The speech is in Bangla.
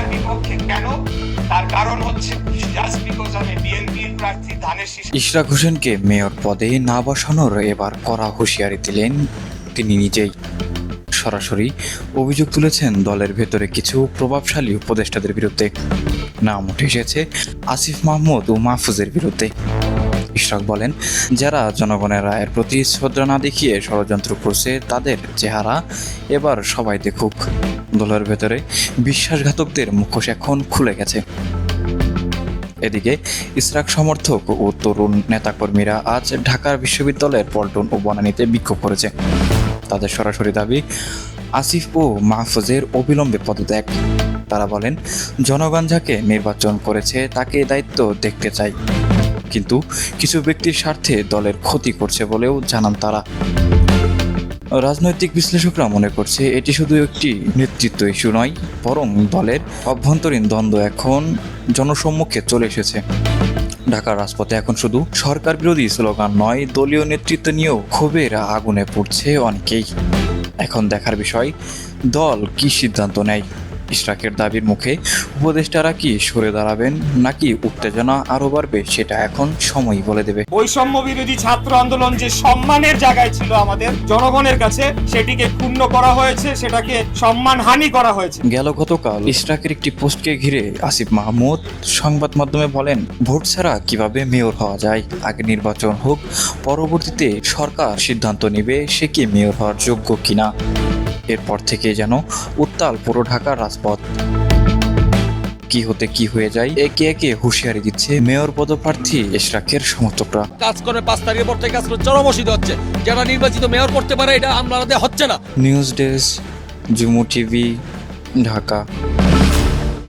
আমার বিপক্ষে কেন? তার কারণ হচ্ছে জাস্ট বিকজ আমি বিএনপির প্রার্থী ধানের শীষ ইশরাক হোসেনকে মেয়র পদে না বসানোর এবার কড়া হুঁশিয়ারি দিলেন তিনি নিজেই। সরাসরি অভিযোগ তুলেছেন দলের ভেতরে কিছু প্রভাবশালী উপদেষ্টাদের বিরুদ্ধে। নাম উঠে এসেছে আসিফ মাহমুদ ও মাহফুজের বিরুদ্ধে। ইশরাক বলেন, যারা জনগণের রায়ের প্রতি শ্রদ্ধা না দেখিয়ে ষড়যন্ত্র করছে, তাদের চেহারা এবার সবাই দেখুক। দলের ভেতরে বিশ্বাসঘাতকদের মুখোশ এখন খুলে গেছে। এদিকে ইসরাক সমর্থক ও তরুণ নেতাকর্মীরা আজ ঢাকার বিশ্ববিদ্যালয়ের পল্টন ও বনানীতে বিক্ষোভ করেছে। তাদের সরাসরি দাবি, আসিফ ও মাহফুজের অবিলম্বে পদত্যাগ। তারা বলেন, জনগণ যাকে নির্বাচন করেছে তাকে দায়িত্ব দেখতে চাই। কিন্তু কিছু ব্যক্তির স্বার্থে দলের ক্ষতি করছে বলেও জানান তারা। রাজনৈতিক বিশ্লেষকরা মনে করছে এটি শুধু একটি নেতৃত্ব ইস্যু নয়, বরং দলের অভ্যন্তরীণ দ্বন্দ্ব এখন জনসম্মুখে চলে এসেছে। ঢাকার রাজপথে এখন শুধু সরকার বিরোধী স্লোগান নয়, দলীয় নেতৃত্ব নিয়েও ক্ষোভের আগুনে পড়ছে অনেকেই। এখন দেখার বিষয়, দল কি সিদ্ধান্ত নেয়? ইশরাকের দাবির মুখে উপদেষ্টারা কি সরে দাঁড়াবেন নাকি উত্তেজনা আরও বাড়বে সেটা এখন সময়ই বলে দেবে। বৈষম্য বিরোধী ছাত্র আন্দোলন যে সম্মানের জায়গায় ছিল আমাদের জনগণের কাছে সেটিকে ক্ষুণ্ণ করা হয়েছে সেটাকে সম্মানহানি করা হয়েছে। গেল গতকাল ইশরাকের একটি পোস্টকে ঘিরে আসিফ মাহমুদ সংবাদ মাধ্যমে বলেন ভোট ছাড়া কীভাবে মেয়র হওয়া যায়? আগে নির্বাচন হোক পরবর্তীতে সরকার সিদ্ধান্ত নেবে সে কি মেয়র হওয়ার যোগ্য কিনা? এরপর থেকে যেন উত্তাল পুরো ঢাকার রাজপথ। কি হতে কি হয়ে যায় একে একে হুঁশিয়ারি দিচ্ছে মেয়র পদপ্রার্থী এশরাকের সমর্থকরা। কাজ করে পাঁচ তারিখের পর থেকে কাজ করে চরম অসুবিধা হচ্ছে। যারা নির্বাচিত মেয়র করতে পারে এটা আমাদের হচ্ছে না। News desk Jumu TV Dhaka.